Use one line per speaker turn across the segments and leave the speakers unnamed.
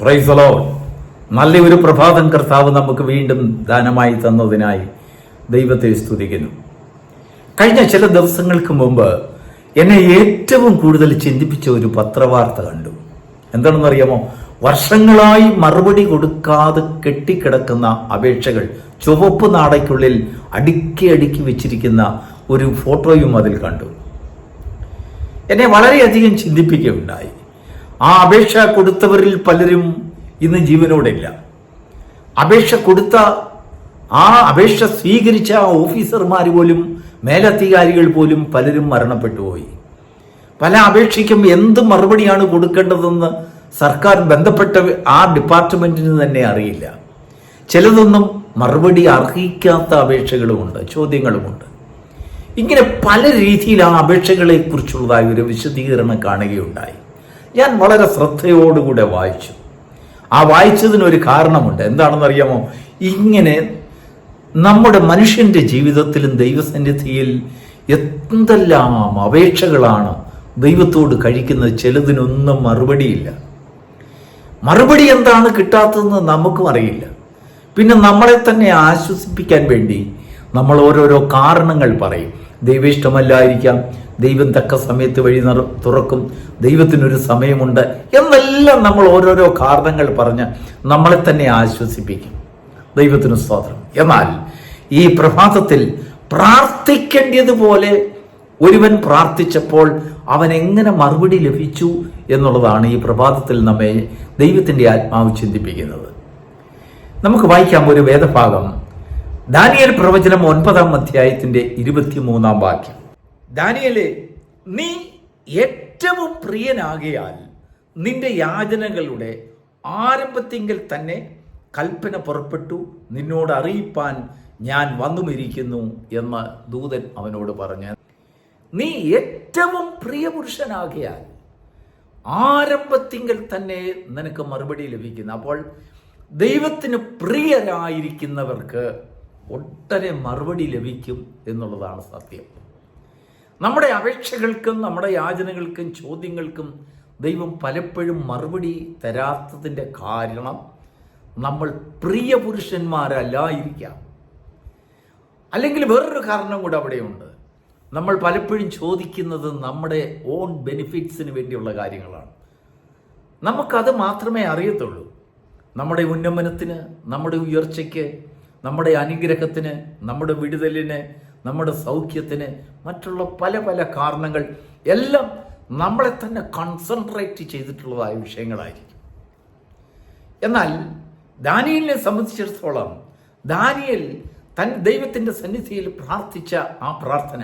പ്രൈസലോ നല്ലൊരു പ്രഭാതം കർത്താവ് നമുക്ക് വീണ്ടും ദാനമായി തന്നതിനായി ദൈവത്തെ സ്തുതിക്കുന്നു. കഴിഞ്ഞ ചില ദിവസങ്ങൾക്ക് മുമ്പ് എന്നെ ഏറ്റവും കൂടുതൽ ചിന്തിപ്പിച്ച ഒരു പത്രവാർത്ത കണ്ടു. എന്താണെന്നറിയാമോ വർഷങ്ങളായി മറുപടി കൊടുക്കാതെ കെട്ടിക്കിടക്കുന്ന അപേക്ഷകൾ ചുവപ്പ് നാടയ്ക്കുള്ളിൽ അടുക്കി അടുക്കി വെച്ചിരിക്കുന്ന ഒരു ഫോട്ടോയും അതിൽ കണ്ടു. എന്നെ വളരെയധികം ചിന്തിപ്പിക്കുകയുണ്ടായി. ആ അപേക്ഷ കൊടുത്തവരിൽ പലരും ഇന്ന് ജീവനോടില്ല അപേക്ഷ കൊടുത്ത ആ അപേക്ഷ സ്വീകരിച്ച ഓഫീസർമാർ പോലും മേലധികാരികൾ പോലും പലരും മരണപ്പെട്ടുപോയി. പല അപേക്ഷയ്ക്കും എന്ത് മറുപടിയാണ് കൊടുക്കേണ്ടതെന്ന് സർക്കാർ ബന്ധപ്പെട്ട ആ ഡിപ്പാർട്ട്മെന്റിന് തന്നെ അറിയില്ല. ചിലതൊന്നും മറുപടി അർഹിക്കാത്ത അപേക്ഷകളുമുണ്ട് ചോദ്യങ്ങളുമുണ്ട്. ഇങ്ങനെ പല രീതിയിൽ ആ അപേക്ഷകളെ കുറിച്ചുള്ളതായ ഒരു വിശദീകരണം കാണുകയുണ്ടായി. ഞാൻ വളരെ ശ്രദ്ധയോടുകൂടെ വായിച്ചു. ആ വായിച്ചതിനൊരു കാരണമുണ്ട്. എന്താണെന്നറിയാമോ? ഇങ്ങനെ നമ്മുടെ മനുഷ്യന്റെ ജീവിതത്തിലും ദൈവസന്നിധിയിൽ എന്തെല്ലാം അപേക്ഷകളാണ് ദൈവത്തോട് കഴിക്കുന്നത് ചിലതിനൊന്നും മറുപടിയില്ല. മറുപടി എന്താണ് കിട്ടാത്തതെന്ന് നമുക്കും അറിയില്ല. പിന്നെ നമ്മളെ തന്നെ ആശ്വസിപ്പിക്കാൻ വേണ്ടി നമ്മൾ ഓരോരോ കാരണങ്ങൾ പറയും. ദൈവം ഇഷ്ടമല്ലായിരിക്കാം ദൈവം തക്ക സമയത്ത് വഴി തുറക്കും. ദൈവത്തിനൊരു സമയമുണ്ട് എന്നെല്ലാം നമ്മൾ ഓരോരോ കാരണങ്ങൾ പറഞ്ഞ് നമ്മളെ തന്നെ ആശ്വസിപ്പിക്കും. ദൈവത്തിന് സ്തോത്രം. എന്നാൽ ഈ പ്രഭാതത്തിൽ പ്രാർത്ഥിക്കേണ്ടതുപോലെ ഒരുവൻ പ്രാർത്ഥിച്ചപ്പോൾ അവൻ എങ്ങനെ മറുപടി ലഭിച്ചു എന്നുള്ളതാണ് ഈ പ്രഭാതത്തിൽ നമ്മെ ദൈവത്തിന്റെ ആത്മാവ് ചിന്തിപ്പിക്കുന്നത്. നമുക്ക് വായിക്കാം ഒരു വേദഭാഗം. ദാനിയൽ പ്രവചനം ഒൻപതാം അധ്യായത്തിന്റെ ഇരുപത്തിമൂന്നാം വാക്യം. ദാനിയലെ നീ ഏറ്റവും പ്രിയനാകിയാൽ നിന്റെ യാചനകളുടെ ആരംഭത്തിങ്കിൽ തന്നെ കൽപ്പന പുറപ്പെട്ടു. നിന്നോട് അറിയിപ്പാൻ ഞാൻ വന്നുമിരിക്കുന്നു എന്ന് ദൂതൻ അവനോട് പറഞ്ഞു. നീ ഏറ്റവും പ്രിയപുരുഷനാകിയാൽ ആരംഭത്തിങ്കിൽ തന്നെ നിനക്ക് മറുപടി ലഭിക്കുന്നു. അപ്പോൾ ദൈവത്തിന് പ്രിയരായിരിക്കുന്നവർക്ക് ഒട്ടനെ മറുപടി ലഭിക്കും എന്നുള്ളതാണ് സത്യം. നമ്മുടെ അപേക്ഷകൾക്കും നമ്മുടെ യാചനകൾക്കും ചോദ്യങ്ങൾക്കും ദൈവം പലപ്പോഴും മറുപടി തരാത്തതിന്റെ കാരണം നമ്മൾ പ്രിയ പുരുഷന്മാരല്ലായിരിക്കാം അല്ലെങ്കിൽ വേറൊരു കാരണം കൂടെ അവിടെയുണ്ട്. നമ്മൾ പലപ്പോഴും ചോദിക്കുന്നത് നമ്മുടെ ഓൺ ബെനിഫിറ്റ്സിന് വേണ്ടിയുള്ള കാര്യങ്ങളാണ്. നമുക്കത് മാത്രമേ അറിയത്തുള്ളൂ. നമ്മുടെ ഉന്നമനത്തിന് നമ്മുടെ ഉയർച്ചയ്ക്ക് നമ്മുടെ അനുഗ്രഹത്തിന് നമ്മുടെ വിടുതലിന് നമ്മുടെ സൗഖ്യത്തിന് മറ്റുള്ള പല പല കാരണങ്ങൾ എല്ലാം നമ്മളെ തന്നെ കോൺസെൻട്രേറ്റ് ചെയ്തിട്ടുള്ളതായ വിഷയങ്ങളായിരിക്കും. എന്നാൽ ദാനിയലിനെ സംബന്ധിച്ചിടത്തോളം ദാനിയൽ തൻ ദൈവത്തിന്റെ സന്നിധിയിൽ പ്രാർത്ഥിച്ച ആ പ്രാർത്ഥന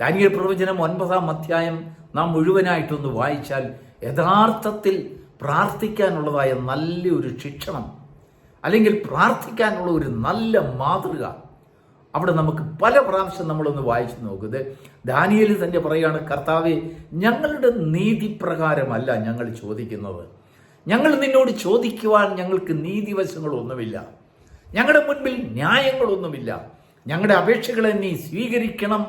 ദാനിയൽ പ്രവചനം ഒൻപതാം അധ്യായം നാം മുഴുവനായിട്ടൊന്ന് വായിച്ചാൽ യഥാർത്ഥത്തിൽ പ്രാർത്ഥിക്കാനുള്ളതായ നല്ലൊരു ശിക്ഷണം അല്ലെങ്കിൽ പ്രാർത്ഥിക്കാനുള്ള ഒരു നല്ല മാതൃക അവിടെ നമുക്ക് പല പ്രാവശ്യം നമ്മളൊന്ന് വായിച്ചു നോക്കുന്നത് ദാനിയൽ തന്നെ പറയുകയാണ് കർത്താവെ ഞങ്ങളുടെ നീതിപ്രകാരമല്ല ഞങ്ങൾ ചോദിക്കുന്നത്. ഞങ്ങൾ നിന്നോട് ചോദിക്കുവാൻ ഞങ്ങൾക്ക് നീതിവശങ്ങളൊന്നുമില്ല. ഞങ്ങളുടെ മുൻപിൽ ന്യായങ്ങളൊന്നുമില്ല. ഞങ്ങളുടെ അപേക്ഷകളെ നീ സ്വീകരിക്കണം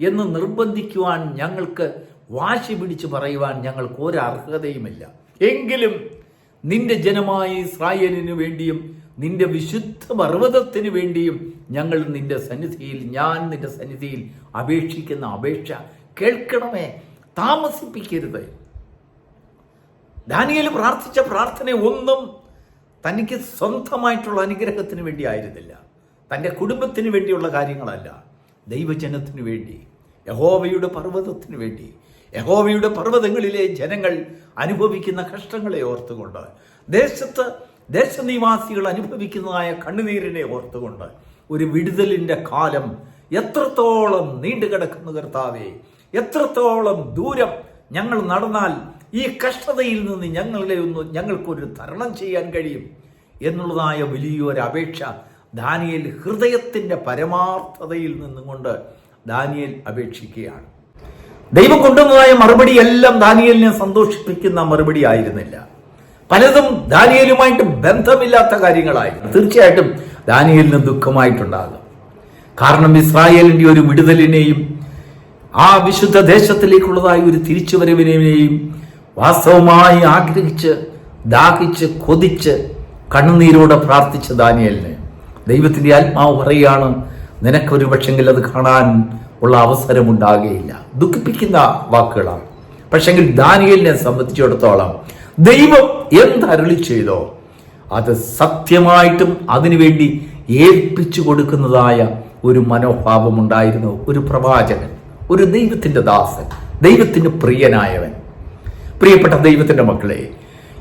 എന്ന് നിർബന്ധിക്കുവാൻ ഞങ്ങൾക്ക് വാശി പിടിച്ച് പറയുവാൻ ഞങ്ങൾക്ക് ഒരർഹതയുമില്ല എങ്കിലും നിന്റെ ജനമായ ഇസ്രായേലിനു വേണ്ടിയും നിന്റെ വിശുദ്ധ പർവതത്തിന് വേണ്ടിയും ഞങ്ങൾ നിന്റെ സന്നിധിയിൽ ഞാൻ നിന്റെ സന്നിധിയിൽ അപേക്ഷിക്കുന്ന അപേക്ഷ കേൾക്കണമേ. താമസിപ്പിക്കരുത്. ദാനിയൽ പ്രാർത്ഥിച്ച പ്രാർത്ഥന ഒന്നും തനിക്ക് സ്വന്തമായിട്ടുള്ള അനുഗ്രഹത്തിന് വേണ്ടി ആയിരുന്നില്ല. തന്റെ കുടുംബത്തിന് വേണ്ടിയുള്ള കാര്യങ്ങളല്ല. ദൈവജനത്തിന് വേണ്ടി യഹോവയുടെ പർവതത്തിന് വേണ്ടി യഹോവയുടെ പർവതങ്ങളിലെ ജനങ്ങൾ അനുഭവിക്കുന്ന കഷ്ടങ്ങളെ ഓർത്തുകൊണ്ട് ദേശത്ത് ദേശനിവാസികൾ അനുഭവിക്കുന്നതായ കണ്ണുനീരിനെ ഓർത്തുകൊണ്ട് ഒരു വിടുതലിന്റെ കാലം എത്രത്തോളം നീണ്ടുകിടക്കുന്ന കർത്താവേ എത്രത്തോളം ദൂരം ഞങ്ങൾ നടന്നാൽ ഈ കഷ്ടതയിൽ നിന്ന് ഞങ്ങളെ ഒന്ന് ഞങ്ങൾക്കൊരു തരണം ചെയ്യാൻ കഴിയും എന്നുള്ളതായ വലിയൊരു അപേക്ഷ ദാനിയേൽ ഹൃദയത്തിന്റെ പരമാർത്ഥതയിൽ നിന്നുകൊണ്ട് ദാനിയൽ അപേക്ഷിക്കുകയാണ്. ദൈവം കൊണ്ടുവന്നതായ മറുപടി എല്ലാം ദാനിയലിനെ സന്തോഷിപ്പിക്കുന്ന മറുപടി ആയിരുന്നില്ല. പലതും ദാനിയലുമായിട്ട് ബന്ധമില്ലാത്ത കാര്യങ്ങളായി. തീർച്ചയായിട്ടും ദാനിയലിന് ദുഃഖമായിട്ടുണ്ടാകും. കാരണം ഇസ്രായേലിന്റെ ഒരു വിടുതലിനെയും ആ വിശുദ്ധ ദേശത്തിലേക്കുള്ളതായ ഒരു തിരിച്ചുവരവിനെയും വാസ്തവമായി ആഗ്രഹിച്ച് ദാഹിച്ച് കൊതിച്ച് കണ്ണുനീരോടെ പ്രാർത്ഥിച്ച ദാനിയലിന് ദൈവത്തിന്റെ ആത്മാവ് പറയുകയാണ് നിനക്കൊരു പക്ഷെങ്കിൽ അത് കാണാൻ ഉള്ള അവസരമുണ്ടാകുകയില്ല ദുഃഖിപ്പിക്കുന്ന വാക്കുകളാണ്. പക്ഷെങ്കിൽ ദാനിയലിനെ സംബന്ധിച്ചിടത്തോളം ദൈവം എന്തരളി ചെയ്തോ അത് സത്യമായിട്ടും അതിനുവേണ്ടി ഏൽപ്പിച്ചു കൊടുക്കുന്നതായ ഒരു മനോഭാവമുണ്ടായിരുന്നു ഒരു പ്രവാചകൻ ഒരു ദൈവത്തിന്റെ ദാസൻ ദൈവത്തിന് പ്രിയനായവൻ. പ്രിയപ്പെട്ട ദൈവത്തിന്റെ മക്കളെ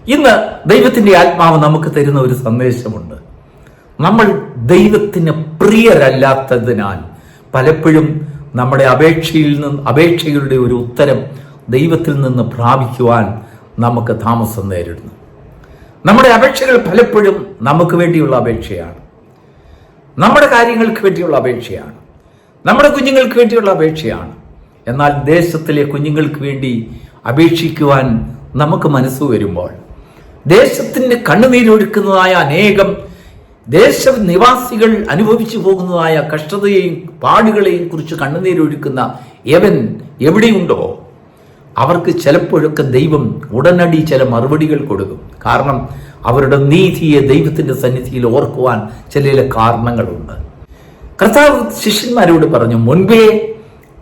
ഇന്ന് ദൈവത്തിന്റെ ആത്മാവ് നമുക്ക് തരുന്ന ഒരു സന്ദേശമുണ്ട്. നമ്മൾ ദൈവത്തിന് പ്രിയരല്ലാത്തതിനാൽ പലപ്പോഴും നമ്മുടെ അപേക്ഷയിൽ നിന്ന് അപേക്ഷകളുടെ ഒരു ഉത്തരം ദൈവത്തിൽ നിന്ന് പ്രാപിക്കുവാൻ നമുക്ക് താമസം നേരിടുന്നു. നമ്മുടെ അപേക്ഷകൾ പലപ്പോഴും നമുക്ക് വേണ്ടിയുള്ള അപേക്ഷയാണ്. നമ്മുടെ കാര്യങ്ങൾക്ക് വേണ്ടിയുള്ള അപേക്ഷയാണ്. നമ്മുടെ കുഞ്ഞുങ്ങൾക്ക് വേണ്ടിയുള്ള അപേക്ഷയാണ്. എന്നാൽ ദേശത്തിലെ കുഞ്ഞുങ്ങൾക്ക് വേണ്ടി അപേക്ഷിക്കുവാൻ നമുക്ക് മനസ്സ് വരുമ്പോൾ ദേശത്തിന്റെ കണ്ണുനീരൊഴുക്കുന്നതായ അനേകം ദേശനിവാസികൾ അനുഭവിച്ചു പോകുന്നതായ കഷ്ടതയെയും പാടുകളെയും കുറിച്ച് കണ്ണുനീരൊഴുക്കുന്ന എവൻ എവിടെയുണ്ടോ? അവർക്ക് ചിലപ്പോഴൊക്കെ ദൈവം ഉടനടി ചില മറുപടികൾ കൊടുക്കും. കാരണം അവരുടെ നീതിയെ ദൈവത്തിന്റെ സന്നിധിയിൽ ഓർക്കുവാൻ ചില കാരണങ്ങളുണ്ട്. കർത്താവ് ശിഷ്യന്മാരോട് പറഞ്ഞു മുൻപേ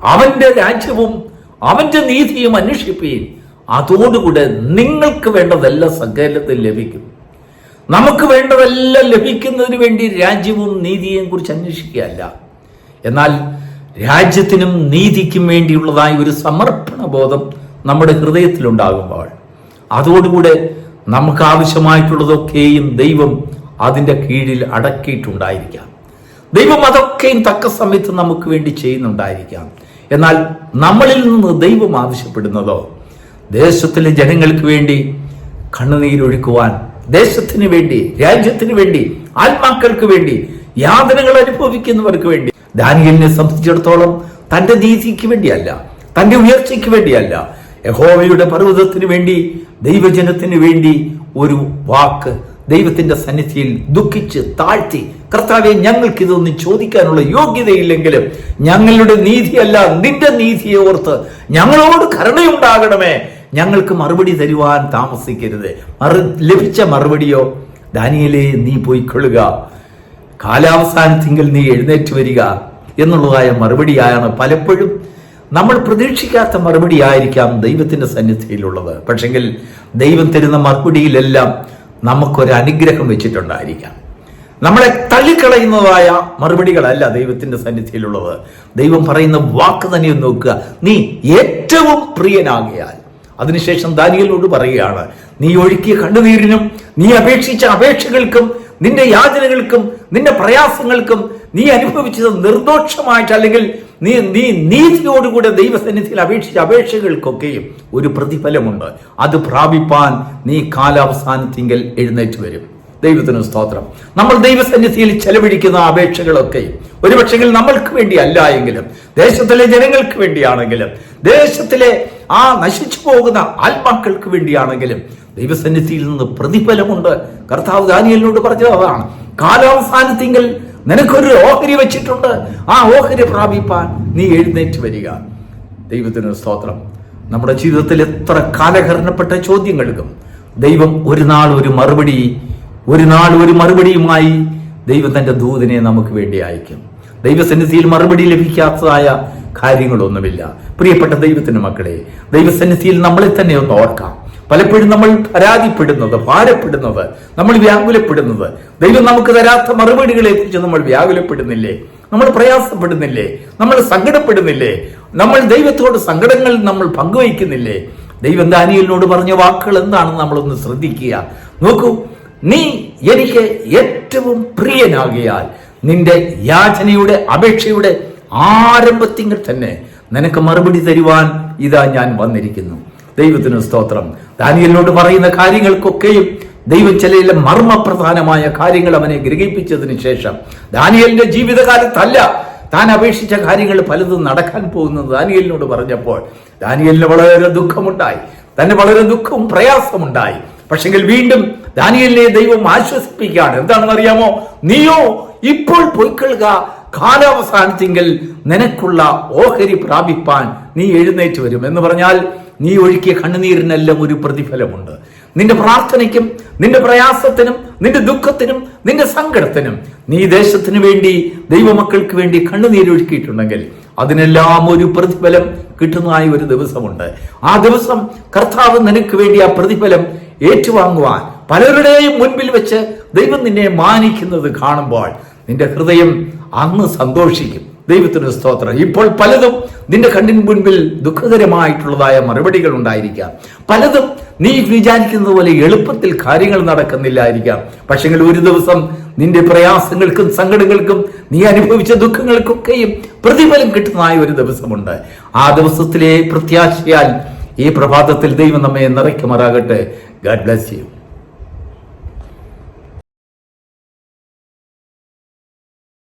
അവന്റെ രാജ്യവും അവന്റെ നീതിയും അന്വേഷിപ്പീൻ. അതോടുകൂടെ നിങ്ങൾക്ക് വേണ്ടതെല്ലാം സകലത്തിൽ ലഭിക്കും. നമുക്ക് വേണ്ടതെല്ലാം ലഭിക്കുന്നതിന് വേണ്ടി രാജ്യവും നീതിയെയും കുറിച്ച് അന്വേഷിക്കുകയല്ല. എന്നാൽ രാജ്യത്തിനും നീതിക്കും വേണ്ടിയുള്ളതായ ഒരു സമർപ്പണ ബോധം നമ്മുടെ ഹൃദയത്തിലുണ്ടാകുമ്പോൾ. അതോടുകൂടെ നമുക്ക് ആവശ്യമായിട്ടുള്ളതൊക്കെയും ദൈവം അതിന്റെ കീഴിൽ അടക്കിയിട്ടുണ്ടായിരിക്കാം. ദൈവം അതൊക്കെയും തക്ക സമയത്ത് നമുക്ക് വേണ്ടി ചെയ്യുന്നുണ്ടായിരിക്കാം. എന്നാൽ നമ്മളിൽ നിന്ന് ദൈവം ആവശ്യപ്പെടുന്നതോ ദേശത്തിലെ ജനങ്ങൾക്ക് വേണ്ടി കണ്ണുനീരൊഴുക്കുവാൻ ദേശത്തിന് വേണ്ടി രാജ്യത്തിന് വേണ്ടി ആത്മാക്കൾക്ക് വേണ്ടി യാതനകൾ അനുഭവിക്കുന്നവർക്ക് വേണ്ടി ദാനിയലിനെ സംബന്ധിച്ചിടത്തോളം തന്റെ നീതിക്ക് വേണ്ടിയല്ല തന്റെ ഉയർച്ചയ്ക്ക് വേണ്ടിയല്ല യഹോവയുടെ പർവതത്തിന് വേണ്ടി ദൈവജനത്തിന് വേണ്ടി ഒരു വാക്ക് ദൈവത്തിന്റെ സന്നിധിയിൽ ദുഃഖിച്ച് താഴ്ത്തി കർത്താവെ ഞങ്ങൾക്ക് ഇതൊന്നും ചോദിക്കാനുള്ള യോഗ്യതയില്ലെങ്കിലും ഞങ്ങളുടെ നീതിയല്ല നിന്റെ നീതിയെ ഓർത്ത് ഞങ്ങളോട് കരുണയുണ്ടാകണമേ. ഞങ്ങൾക്ക് മറുപടി തരുവാൻ താമസിക്കരുത്. മറു ലഭിച്ച മറുപടിയോ ദാനിയലേ നീ പോയിക്കൊള്ളുക കാലാവസാനത്തിങ്കിൽ നീ എഴുന്നേറ്റ് വരിക എന്നുള്ളതായ മറുപടിയാണ് പലപ്പോഴും നമ്മൾ പ്രതീക്ഷിക്കാത്ത മറുപടി ആയിരിക്കാം ദൈവത്തിന്റെ സന്നിധിയിലുള്ളത്. പക്ഷെങ്കിൽ ദൈവം തരുന്ന മറുപടിയിലെല്ലാം നമുക്കൊരു അനുഗ്രഹം വെച്ചിട്ടുണ്ടായിരിക്കാം. നമ്മളെ തള്ളിക്കളയുന്നതായ മറുപടികളല്ല ദൈവത്തിന്റെ സന്നിധിയിലുള്ളത്. ദൈവം പറയുന്ന വാക്ക് തന്നെ നോക്കുക. നീ ഏറ്റവും പ്രിയനാകിയാൽ. അതിനുശേഷം ദാനിയലിനോട് പറയുകയാണ് നീ ഒഴുക്കിയ കണ്ണുനീരിനും നീ അപേക്ഷിച്ച അപേക്ഷകൾക്കും നിന്റെ യാചനകൾക്കും നിന്റെ പ്രയാസങ്ങൾക്കും നീ അനുഭവിച്ചത് നിർദോഷമായിട്ട് അല്ലെങ്കിൽ നീ നീ നീതിയോടുകൂടെ ദൈവസന്നിധിയിൽ അപേക്ഷിച്ച അപേക്ഷകൾക്കൊക്കെയും ഒരു പ്രതിഫലമുണ്ട്. അത് പ്രാപിപ്പാൻ നീ കാലാവസാനത്തിങ്കിൽ എഴുന്നേറ്റ് വരും. ദൈവത്തിന് സ്തോത്രം. നമ്മൾ ദൈവസന്നിധിയിൽ ചെലവഴിക്കുന്ന അപേക്ഷകളൊക്കെ ഒരുപക്ഷെങ്കിൽ നമ്മൾക്ക് വേണ്ടി അല്ല എങ്കിലും ദേശത്തിലെ ജനങ്ങൾക്ക് വേണ്ടിയാണെങ്കിലും ദേശത്തിലെ ആ നശിച്ചു പോകുന്ന ആത്മാക്കൾക്ക് വേണ്ടിയാണെങ്കിലും ദൈവസന്നിധിയിൽ നിന്ന് പ്രതിഫലമുണ്ട്. കർത്താവ് ദാനിയലിനോട് പറഞ്ഞത് അതാണ് കാലാവസാനത്തിങ്കൽ നിനക്കൊരു ഓഹരി വെച്ചിട്ടുണ്ട്. ആ ഓഹരി പ്രാപിപ്പാൻ നീ എഴുന്നേറ്റ് വരിക. ദൈവത്തിന് സ്തോത്രം. നമ്മുടെ ജീവിതത്തിൽ എത്ര കാലഹരണപ്പെട്ട ചോദ്യങ്ങൾക്കും ദൈവം ഒരു നാൾ ഒരു മറുപടി ഒരു നാൾ ഒരു മറുപടിയുമായി ദൈവം തന്റെ ദൂതിനെ നമുക്ക് വേണ്ടി അയക്കും. ദൈവസന്നിധിയിൽ മറുപടി ലഭിക്കാത്തതായ കാര്യങ്ങളൊന്നുമില്ല. പ്രിയപ്പെട്ട ദൈവത്തിന്റെ മക്കളെ ദൈവസന്നിധിയിൽ നമ്മളെ തന്നെ ഒന്ന് ഓർക്കാം. പലപ്പോഴും നമ്മൾ പരാതിപ്പെടുന്നത് ഭാരപ്പെടുന്നത് നമ്മൾ വ്യാകുലപ്പെടുന്നത്. ദൈവം നമുക്ക് തരാത്ത മറുപടികളെ കുറിച്ച് നമ്മൾ വ്യാകുലപ്പെടുന്നില്ലേ? നമ്മൾ പ്രയാസപ്പെടുന്നില്ലേ? നമ്മൾ സങ്കടപ്പെടുന്നില്ലേ? നമ്മൾ ദൈവത്തോട് സങ്കടങ്ങൾ നമ്മൾ പങ്കുവയ്ക്കുന്നില്ലേ? ദൈവം ദാനിയലിനോട് പറഞ്ഞ വാക്കുകൾ എന്താണെന്ന് നമ്മളൊന്ന് ശ്രദ്ധിക്കുക. നോക്കൂ നീ എനിക്ക് ഏറ്റവും പ്രിയനാകിയാൽ നിന്റെ യാചനയുടെ അപേക്ഷയുടെ ആരംഭത്തിങ്കിൽ തന്നെ നിനക്ക് മറുപടി തരുവാൻ ഇതാ ഞാൻ വന്നിരിക്കുന്നു. ദൈവത്തിന് സ്തോത്രം. ദാനിയലിനോട് പറയുന്ന കാര്യങ്ങൾക്കൊക്കെയും ദൈവം ചില മർമ്മപ്രധാനമായ കാര്യങ്ങൾ അവനെ ഗ്രഹിപ്പിച്ചതിന് ശേഷം ദാനിയലിന്റെ ജീവിതകാലത്തല്ല താൻ അപേക്ഷിച്ച കാര്യങ്ങൾ പലതും നടക്കാൻ പോകുന്നത് ദാനിയലിനോട് പറഞ്ഞപ്പോൾ ദാനിയലിന് വളരെ ദുഃഖമുണ്ടായി തന്നെ വളരെ ദുഃഖവും പ്രയാസമുണ്ടായി. പക്ഷെങ്കിൽ വീണ്ടും ദാനിയലിനെ ദൈവം ആശ്വസിപ്പിക്കുകയാണ്. എന്താണെന്ന് അറിയാമോ? നീയോ ഇപ്പോൾ പൊയ്ക്കൊള്ളുക കാലാവസാനത്തിങ്കിൽ നിനക്കുള്ള ഓഹരി പ്രാപിപ്പാൻ നീ എഴുന്നേറ്റ് വരും എന്ന് പറഞ്ഞാൽ നീ ഒഴുക്കിയ കണ്ണുനീരിനെല്ലാം ഒരു പ്രതിഫലമുണ്ട്. നിന്റെ പ്രാർത്ഥനയ്ക്കും നിന്റെ പ്രയാസത്തിനും നിന്റെ ദുഃഖത്തിനും നിന്റെ സങ്കടത്തിനും നീ ദേശത്തിന് വേണ്ടി ദൈവമക്കൾക്ക് വേണ്ടി കണ്ണുനീരൊഴുക്കിയിട്ടുണ്ടെങ്കിൽ അതിനെല്ലാം ഒരു പ്രതിഫലം കിട്ടുന്നതായ ഒരു ദിവസമുണ്ട്. ആ ദിവസം കർത്താവ് നിനക്ക് വേണ്ടി ആ പ്രതിഫലം ഏറ്റുവാങ്ങുവാൻ പലരുടെയും മുൻപിൽ വെച്ച് ദൈവം നിന്നെ മാനിക്കുന്നത് കാണുമ്പോൾ നിന്റെ ഹൃദയം അന്ന് സന്തോഷിക്കും. ദൈവത്തിന് സ്തോത്രം. ഇപ്പോൾ പലതും നിന്റെ കണ്ണിന് മുൻപിൽ ദുഃഖകരമായിട്ടുള്ളതായ മറുപടികൾ ഉണ്ടായിരിക്കാം. പലതും നീ വിചാരിക്കുന്നത് പോലെ എളുപ്പത്തിൽ കാര്യങ്ങൾ നടക്കുന്നില്ലായിരിക്കാം. പക്ഷെങ്കിൽ ഒരു ദിവസം നിന്റെ പ്രയാസങ്ങൾക്കും സങ്കടങ്ങൾക്കും നീ അനുഭവിച്ച ദുഃഖങ്ങൾക്കൊക്കെയും പ്രതിഫലം കിട്ടുന്നതായ ഒരു ദിവസമുണ്ട്. ആ ദിവസത്തിലെ പ്രത്യാശയാൽ ഈ പ്രഭാതത്തിൽ ദൈവം നമ്മെ നിറയ്ക്കുമാറാകട്ടെ. God bless you